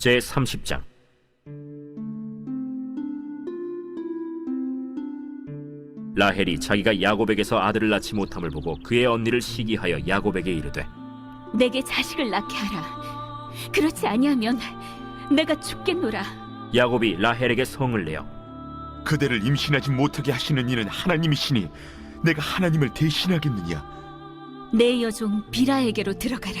제 30장 라헬이 자기가 야곱에게서 아들을 낳지 못함을 보고 그의 언니를 시기하여 야곱에게 이르되 내게 자식을 낳게 하라. 그렇지 아니하면 내가 죽겠노라. 야곱이 라헬에게 성을 내어 그대를 임신하지 못하게 하시는 이는 하나님이시니 내가 하나님을 대신하겠느냐 내 여종 비라에게로 들어가라.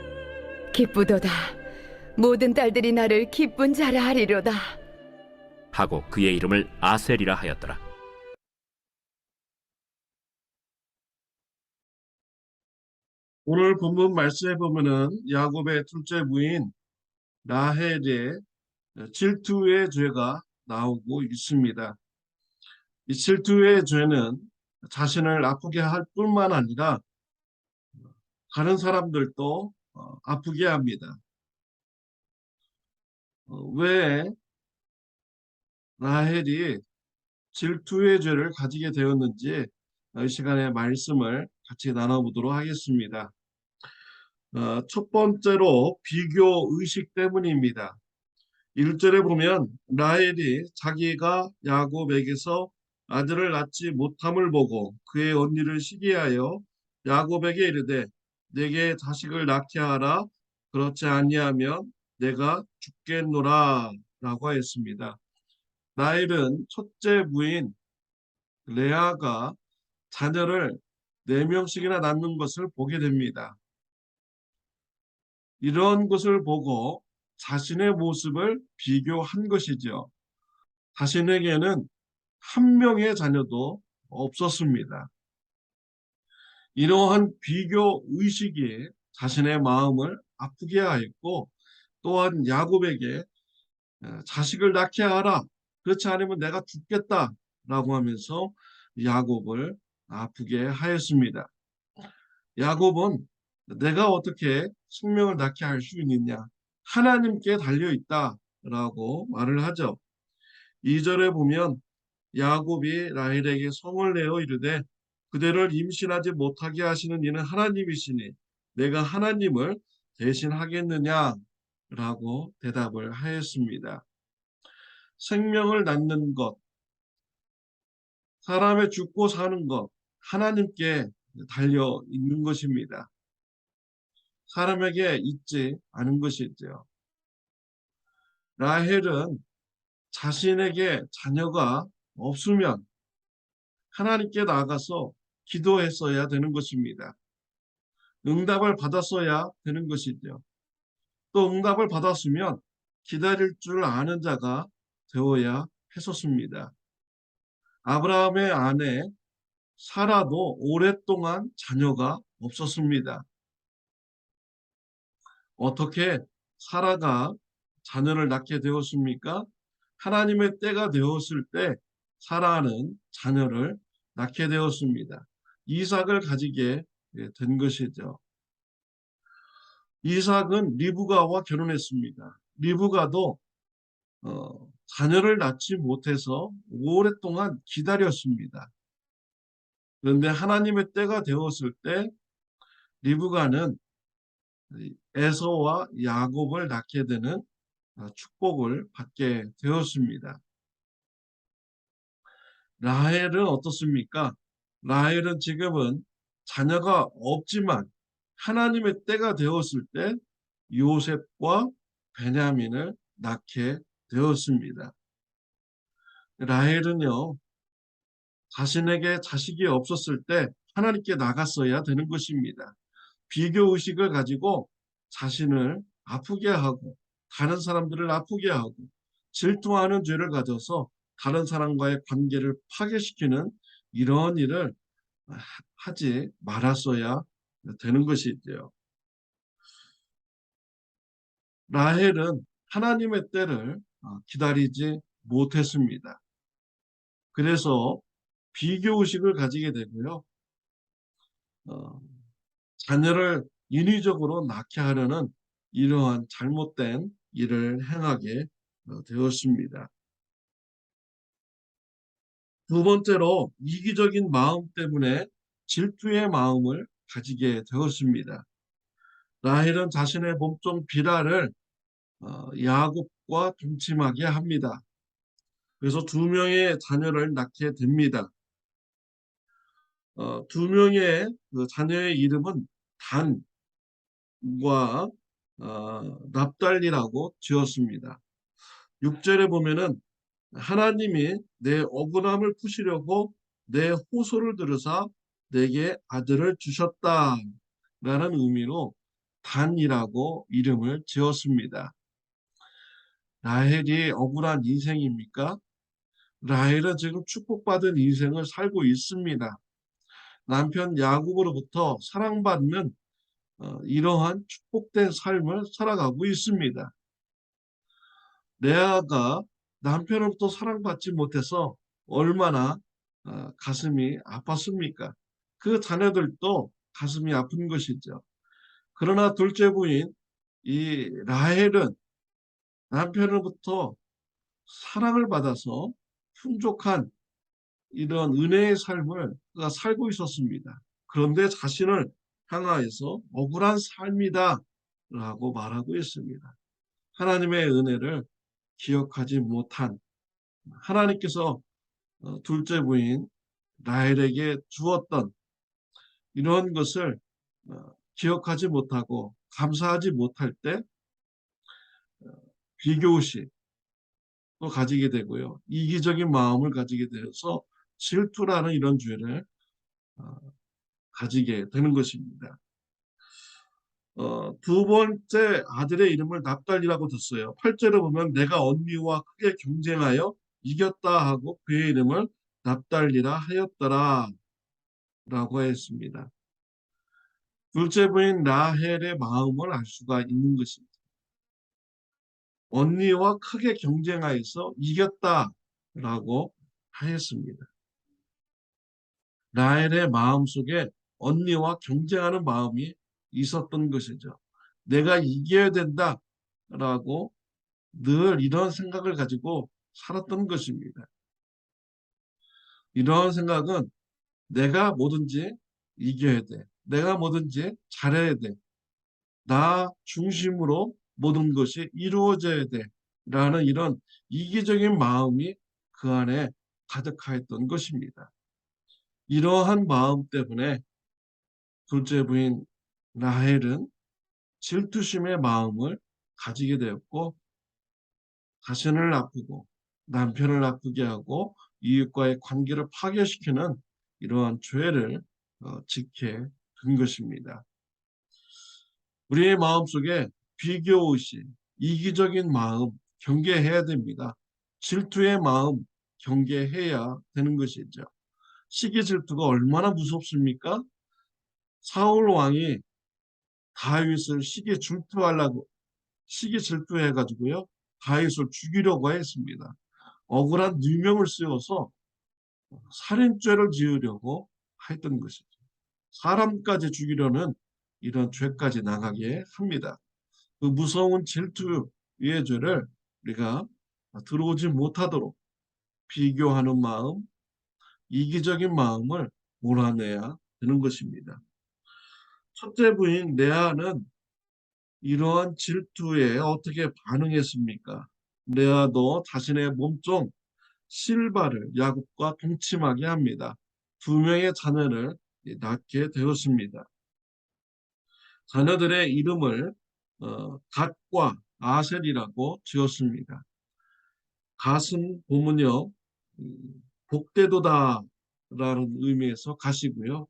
기쁘도다. 모든 딸들이 나를 기쁜 자라 하리로다. 하고 그의 이름을 아셀이라 하였더라. 오늘 본문 말씀에 보면은 야곱의 둘째 부인 라헬의 질투의 죄가 나오고 있습니다. 이 질투의 죄는 자신을 아프게 할 뿐만 아니라 다른 사람들도 어, 아프게 합니다. 어, 왜 라헬이 질투의 죄를 가지게 되었는지 이 시간에 말씀을 같이 나눠보도록 하겠습니다. 어, 첫 번째로 비교 의식 때문입니다. 1절에 보면 라헬이 자기가 야곱에게서 아들을 낳지 못함을 보고 그의 언니를 시기하여 야곱에게 이르되 내게 자식을 낳게 하라 그렇지 아니하면 내가 죽겠노라 라고 하였습니다. 라헬은 첫째 부인 레아가 자녀를 네 명씩이나 낳는 것을 보게 됩니다. 이런 것을 보고 자신의 모습을 비교한 것이죠. 자신에게는 한 명의 자녀도 없었습니다. 이러한 비교 의식이 자신의 마음을 아프게 하였고 또한 야곱에게 어, 자식을 낳게 하라. 그렇지 않으면 내가 죽겠다 라고 하면서 야곱을 아프게 하였습니다. 야곱은 내가 어떻게 생명을 낳게 할 수 있느냐? 하나님께 달려 있다 라고 말을 하죠. 2절에 보면 야곱이 라헬에게 성을 내어 이르되 그대를 임신하지 못하게 하시는 이는 하나님이시니 내가 하나님을 대신하겠느냐 라고 대답을 하였습니다. 생명을 낳는 것, 사람의 죽고 사는 것, 하나님께 달려 있는 것입니다. 사람에게 있지 않은 것이죠. 라헬은 자신에게 자녀가 없으면 하나님께 나가서 기도했어야 되는 것입니다. 응답을 받았어야 되는 것이죠. 또 응답을 받았으면 기다릴 줄 아는 자가 되어야 했었습니다. 아브라함의 아내 사라도 오랫동안 자녀가 없었습니다. 어떻게 사라가 자녀를 낳게 되었습니까? 하나님의 때가 되었을 때 사라는 자녀를 낳게 되었습니다. 이삭을 가지게 된 것이죠. 이삭은 리브가와 결혼했습니다. 리브가도 어, 자녀를 낳지 못해서 오랫동안 기다렸습니다. 그런데 하나님의 때가 되었을 때 리브가는 에서와 야곱을 낳게 되는 어, 축복을 받게 되었습니다. 라헬은 어떻습니까? 라헬은 지금은 자녀가 없지만 하나님의 때가 되었을 때 요셉과 베냐민을 낳게 되었습니다. 라헬은요, 자신에게 자식이 없었을 때 하나님께 나갔어야 되는 것입니다. 비교 의식을 가지고 자신을 아프게 하고 다른 사람들을 아프게 하고 질투하는 죄를 가져서 다른 사람과의 관계를 파괴시키는 이런 일을 하- 하지 말았어야 되는 것이지요. 라헬은 하나님의 때를 어, 기다리지 못했습니다. 그래서 비교 의식을 가지게 되고요. 어, 자녀를 인위적으로 낳게 하려는 이러한 잘못된 일을 행하게 어, 되었습니다. 두 번째로 이기적인 마음 때문에 질투의 마음을 가지게 되었습니다. 라헬은 자신의 몸종 비라를 어, 야곱과 동침하게 합니다. 그래서 두 명의 자녀를 낳게 됩니다. 어, 두 명의 그 자녀의 이름은 단과 어, 납달리라고 지었습니다. 6절에 보면은 하나님이 내 억울함을 푸시려고 내 호소를 들으사 내게 아들을 주셨다 라는 의미로 단이라고 이름을 지었습니다. 라헬이 억울한 인생입니까? 라헬은 지금 축복받은 인생을 살고 있습니다. 남편 야곱으로부터 사랑받는 어, 이러한 축복된 삶을 살아가고 있습니다. 레아가 남편으로부터 사랑받지 못해서 얼마나 어, 가슴이 아팠습니까? 그 자녀들도 가슴이 아픈 것이죠. 그러나 둘째 부인 이 라헬은 남편으로부터 사랑을 받아서 풍족한 이런 은혜의 삶을 그가 살고 있었습니다. 그런데 자신을 향하여서 억울한 삶이다 라고 말하고 있습니다. 하나님의 은혜를 기억하지 못한 하나님께서 어, 둘째 부인 라헬에게 주었던 이런 것을 어, 기억하지 못하고 감사하지 못할 때 어, 비교의식 또 가지게 되고요. 이기적인 마음을 가지게 되어서 질투라는 이런 죄를 어, 가지게 되는 것입니다. 어, 두 번째 아들의 이름을 납달리라고 뒀어요. 8절에 보면 내가 언니와 크게 경쟁하여 이겼다 하고 그의 이름을 납달리라 하였더라 라고 했습니다. 둘째 부인 라헬의 마음을 알 수가 있는 것입니다. 언니와 크게 경쟁하여서 이겼다 라고 하였습니다. 라헬의 마음 속에 언니와 경쟁하는 마음이 있었던 것이죠. 내가 이겨야 된다라고 늘 이런 생각을 가지고 살았던 것입니다. 이런 생각은 내가 뭐든지 이겨야 돼. 내가 뭐든지 잘해야 돼. 나 중심으로 모든 것이 이루어져야 돼. 라는 이런 이기적인 마음이 그 안에 가득하였던 것입니다. 이러한 마음 때문에 둘째 부인 라헬은 질투심의 마음을 가지게 되었고 자신을 아프고 남편을 아프게 하고 이웃과의 관계를 파괴시키는 이러한 죄를 어, 짓게 된 것입니다. 우리의 마음속에 비교의식, 이기적인 마음 경계해야 됩니다. 질투의 마음 경계해야 되는 것이죠. 시기 질투가 얼마나 무섭습니까? 사울 왕이 다윗을 시기 질투하려고 시기 질투해 가지고요. 다윗을 죽이려고 했습니다. 억울한 누명을 쓰여서 살인죄를 지으려고 했던 것이죠. 사람까지 죽이려는 이런 죄까지 나가게 합니다. 그 무서운 질투의 죄를 우리가 들어오지 못하도록 비교하는 마음, 이기적인 마음을 몰아내야 되는 것입니다. 첫째 부인 레아는 이러한 질투에 어떻게 반응했습니까? 레아도 자신의 몸종 실바를 야곱과 동침하게 합니다. 두 명의 자녀를 낳게 되었습니다. 자녀들의 이름을 어, 갓과 아셀이라고 지었습니다. 갓은 보면요 음, 복되도다라는 의미에서 가시고요.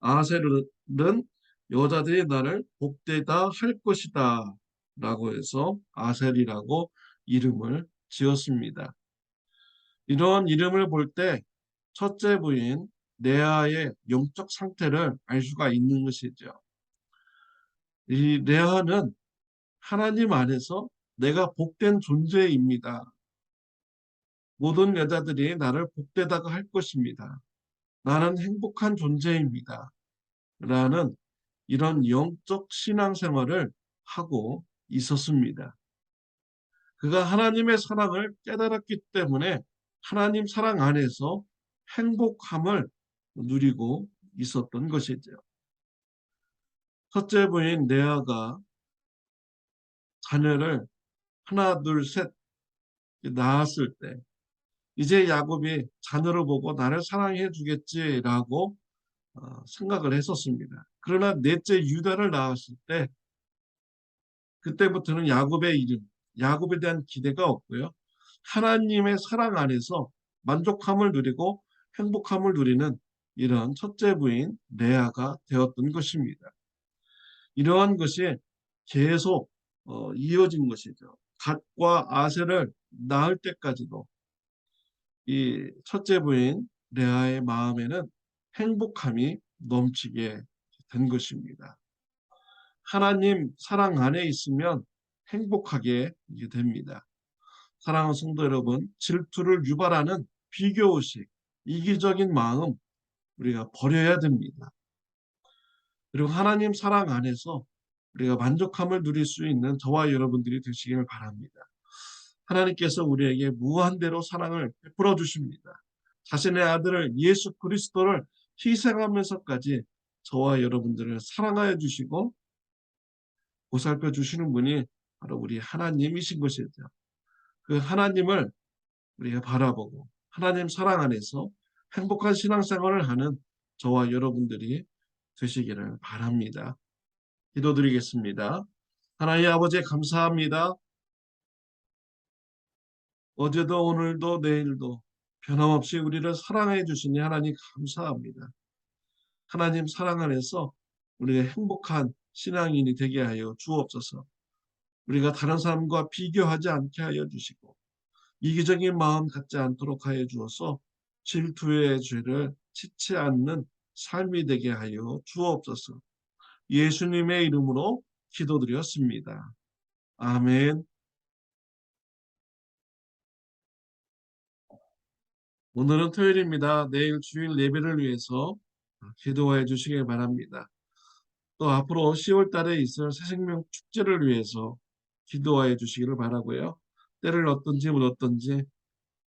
아셀은 여자들이 나를 복되다 할 것이다 라고 해서 아셀이라고 이름을 지었습니다. 이런 이름을 볼 때 첫째 부인 레아의 영적 상태를 알 수가 있는 것이죠. 이 레아는 하나님 안에서 내가 복된 존재입니다. 모든 여자들이 나를 복되다가 할 것입니다. 나는 행복한 존재입니다. 라는 이런 영적 신앙생활을 하고 있었습니다. 그가 하나님의 사랑을 깨달았기 때문에 하나님 사랑 안에서 행복함을 누리고 있었던 것이죠. 첫째 부인 레아가 자녀를 하나, 둘, 셋 낳았을 때 이제 야곱이 자녀를 보고 나를 사랑해 주겠지라고 어, 생각을 했었습니다. 그러나 넷째 유다를 낳았을 때 그때부터는 야곱의 이름, 야곱에 대한 기대가 없고요. 하나님의 사랑 안에서 만족함을 누리고 행복함을 누리는 이런 첫째 부인 레아가 되었던 것입니다. 이러한 것이 계속 어, 이어진 것이죠. 갓과 아셀을 낳을 때까지도 이 첫째 부인 레아의 마음에는 행복함이 넘치게 된 것입니다. 하나님 사랑 안에 있으면 행복하게 됩니다. 사랑하는 성도 여러분, 질투를 유발하는 비교의식, 이기적인 마음 우리가 버려야 됩니다. 그리고 하나님 사랑 안에서 우리가 만족함을 누릴 수 있는 저와 여러분들이 되시길 바랍니다. 하나님께서 우리에게 무한대로 사랑을 베풀어 주십니다. 자신의 아들을 예수 그리스도를 희생하면서까지 저와 여러분들을 사랑하여 주시고 보살펴 주시는 분이 바로 우리 하나님이신 것이죠. 그 하나님을 우리가 바라보고 하나님 사랑 안에서 행복한 신앙생활을 하는 저와 여러분들이 되시기를 바랍니다. 기도드리겠습니다. 하나님 아버지 감사합니다. 어제도 오늘도 내일도 변함없이 우리를 사랑해 주시니 하나님 감사합니다. 하나님 사랑 안에서 우리가 행복한 신앙인이 되게 하여 주옵소서. 우리가 다른 사람과 비교하지 않게 하여 주시고 이기적인 마음 갖지 않도록 하여 주어서 질투의 죄를 짓지 않는 삶이 되게 하여 주옵소서. 예수님의 이름으로 기도드렸습니다. 아멘. 오늘은 토요일입니다. 내일 주일 예배를 위해서 기도해 주시길 바랍니다. 또 앞으로 10월 달에 있을 새생명 축제를 위해서 기도해 주시기를 바라고요. 때를 어떤지 못 어떤지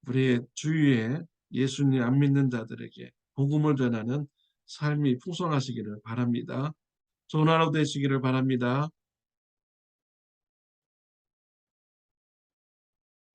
우리의 주위에 예수님 안 믿는 자들에게 복음을 전하는 삶이 풍성하시기를 바랍니다. 좋은 하루 되시기를 바랍니다.